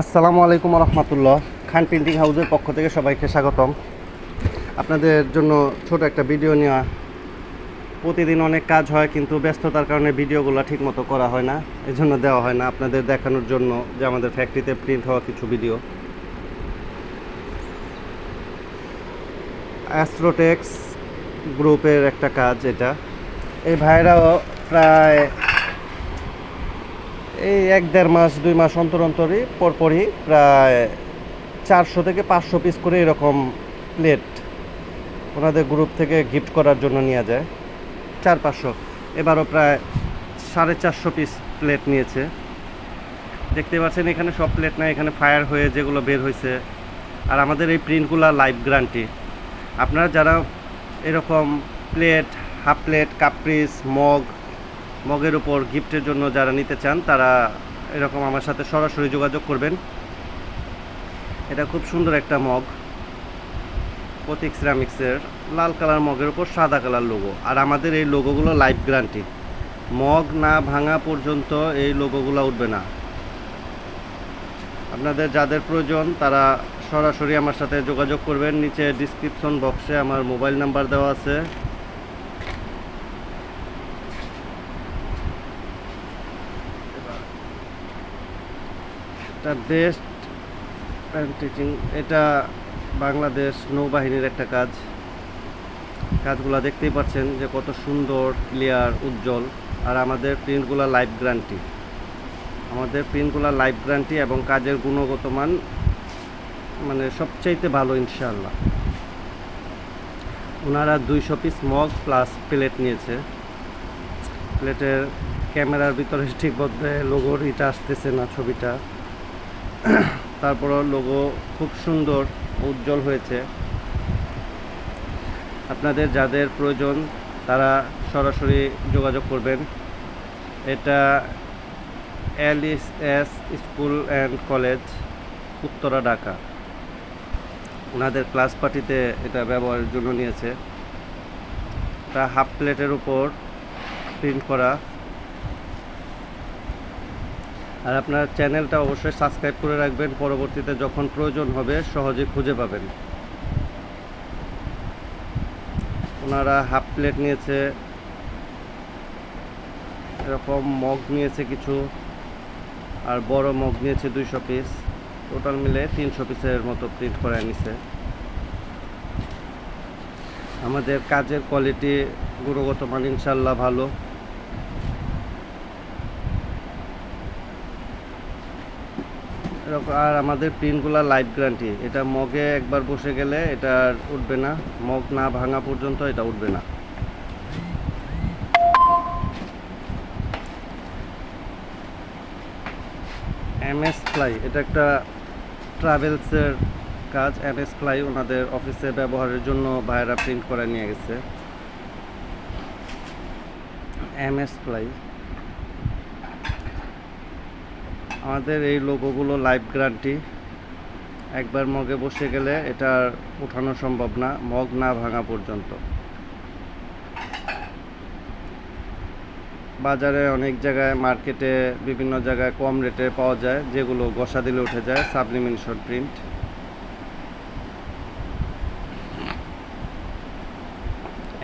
আসসালামু আলাইকুম রহমতুল্লাহ খান প্রিন্টিং হাউসের পক্ষ থেকে সবাইকে স্বাগতম। আপনাদের জন্য ছোট একটা ভিডিও নেওয়া প্রতিদিন অনেক কাজ হয়, কিন্তু ব্যস্ততার কারণে ভিডিওগুলো ঠিকমতো করা হয় না এই জন্য দেওয়া হয় না। আপনাদের দেখানোর জন্য যে আমাদের ফ্যাক্টরিতে প্রিন্ট হওয়া কিছু ভিডিও অ্যাস্ট্রোটেক্স গ্রুপের একটা কাজ এটা। এই ভাইরাও প্রায় এই এক দেড় মাস, দুই মাস অন্তর অন্তরই, পরপরই প্রায় চারশো থেকে পাঁচশো পিস করে এরকম প্লেট ওনাদের গ্রুপ থেকে গিফট করার জন্য নিয়ে যায়। চার পাঁচশো। এবারও প্রায় সাড়ে চারশো পিস প্লেট নিয়েছে। দেখতে পাচ্ছেন এখানে সব প্লেট না, এখানে ফায়ার হয়ে যেগুলো বের হয়েছে। আর আমাদের এই প্রিন্টগুলো লাইভ গ্যারান্টি আপনারা যারা এরকম প্লেট হাফ প্লেট কাপ্রিস মগ মগের উপর গিফটের জন্য যারা নিতে চান, তারা এরকম আমার সাথে সরাসরি যোগাযোগ করবেন। এটা খুব সুন্দর একটা মগ। প্রতীক সিরামিক্সের লাল কালার মগের উপর সাদা কালার লোগো আর আমাদের এই লোগোগুলো লাইফ গ্যারান্টি মগ না ভাঙা পর্যন্ত এই লোগোগুলো উঠবে না। আপনাদের যাদের প্রয়োজন, তারা সরাসরি আমার সাথে যোগাযোগ করবেন। নিচে ডিসক্রিপশন বক্সে আমার মোবাইল নাম্বার দেওয়া আছে। এটা বেস্ট টিচিং এটা বাংলাদেশ নৌবাহিনীর একটা কাজ। কাজগুলো দেখতেই পাচ্ছেন যে কত সুন্দর ক্লিয়ার উজ্জ্বল। আর আমাদের প্রিন্টগুলো লাইভ গ্রান্টি আমাদের প্রিন্টগুলো লাইভ গ্রান্টি এবং কাজের গুণগত মান মানে সবচাইতে ভালো ইনশাল্লাহ ওনারা দুইশো পিস মগ প্লাস প্লেট নিয়েছে। প্লেটের ক্যামেরার ভিতরে ঠিকভাবে লোগোর ইটা আসতেছে না ছবিটা। তারপরও লোগো খুব সুন্দর, উজ্জ্বল হয়েছে। আপনাদের যাদের প্রয়োজন, তারা সরাসরি যোগাযোগ করবেন। এটা L E S school and college, Uttara, Dhaka. ওনাদের ক্লাস পার্টিতে এটা ব্যবহারের জন্য নিয়েছে। এটা হাফ প্লেটের উপর প্রিন্ট করা। আর আপনার চ্যানেলটা অবশ্যই সাবস্ক্রাইব করে রাখবেন। পরবর্তীতে যখন প্রয়োজন হবে, সহজে খুঁজে পাবেন। ওনারা হাফ প্লেট নিয়েছে। এরকম মগ নিয়েছে কিছু। আর বড় মগ নিয়েছে দুইশো পিস। টোটাল মিলে তিনশো পিসের মতো প্রিন্ট করে নিছে আমাদের কাজের কোয়ালিটি গুণগত মান ইনশাল্লাহ ভালো। আর আমাদের প্রিন্টগুলো লাইফ গ্যারান্টি এটা মগে একবার বসে গেলে এটা উঠবে না। মগ না ভাঙা পর্যন্ত এটা উঠবে না। এম এস ফ্লাই এটা একটা ট্রাভেলসের কাজ। এম এস ফ্লাই ওনাদের অফিসে ব্যবহারের জন্য ভাইয়েরা প্রিন্ট করে নিয়ে গেছে। এম এস ফ্লাই আমাদের এই লোগোগুলো লাইভ গ্যারান্টি একবার মগে বসে গেলে এটা উঠানো সম্ভব না, মগ না ভাঙা পর্যন্ত। বাজারে অনেক জায়গায়, মার্কেটে, বিভিন্ন জায়গায় কম রেটে পাওয়া যায়, যেগুলো গসা দিলে উঠে যায় সাবলিমিনেশন প্রিন্ট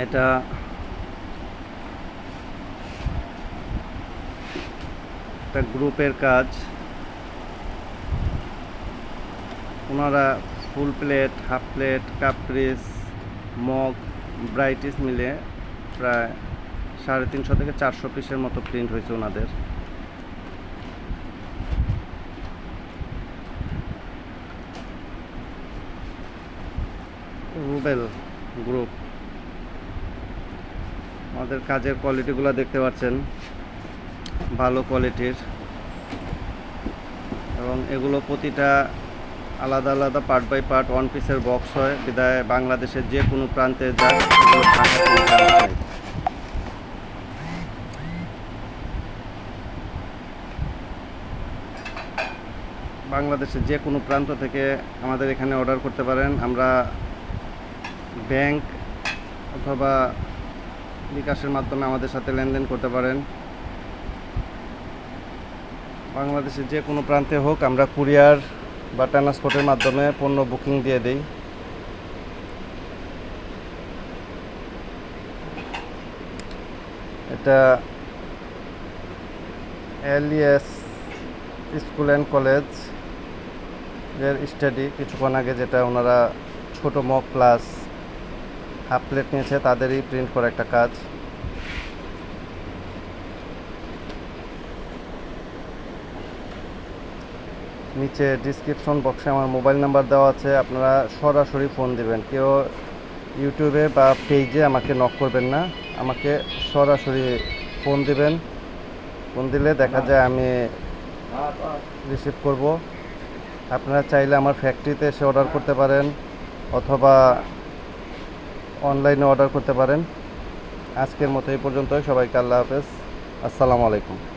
এটা একটা গ্রুপের কাজ। ওনারা ফুল প্লেট, হাফ প্লেট কাপ্রিস মগ, ব্রাইটিস মিলে প্রায় সাড়ে তিনশো থেকে চারশো পিসের মতো প্রিন্ট হয়েছে ওনাদের। রুবেল গ্রুপ। আমাদের কাজের কোয়ালিটিগুলো দেখতে পাচ্ছেন। ভালো কোয়ালিটির। এবং এগুলো প্রতিটা আলাদা আলাদা পার্ট বাই পার্ট ওয়ান পিসের বক্স হয়। বিদায়, বাংলাদেশের যে কোনো প্রান্তে যায়। বাংলাদেশের যে কোনো প্রান্ত থেকে আমাদের এখানে অর্ডার করতে পারেন। আমরা ব্যাংক অথবা বিকাশের মাধ্যমে আমাদের সাথে লেনদেন করতে পারেন। বাংলাদেশের যে কোনো প্রান্তে হোক, আমরা কুরিয়ার বা ট্রান্সপোর্টের মাধ্যমে পণ্য বুকিং দিয়ে দিই। এটা এলইএস স্কুল অ্যান্ড কলেজের স্টাডি। কিছুক্ষণ আগে যেটা ওনারা ছোট মক ক্লাস হাফ প্লেট নিয়েছে, তাদেরই প্রিন্ট করা একটা কাজ। নিচে ডিসক্রিপশন বক্সে আমার মোবাইল নাম্বার দেওয়া আছে, আপনারা সরাসরি ফোন দিবেন। কেউ ইউটিউবে বা পেজে আমাকে নক করবেন না, আমাকে সরাসরি ফোন দিবেন। ফোন দিলে দেখা যায় আমি রিসিভ করব। আপনারা চাইলে আমার ফ্যাক্টরিতে এসে অর্ডার করতে পারেন, অথবা অনলাইনে অর্ডার করতে পারেন। আজকের মতো এই পর্যন্তই, সবাইকে আল্লাহ হাফেজ। আসসালামু আলাইকুম।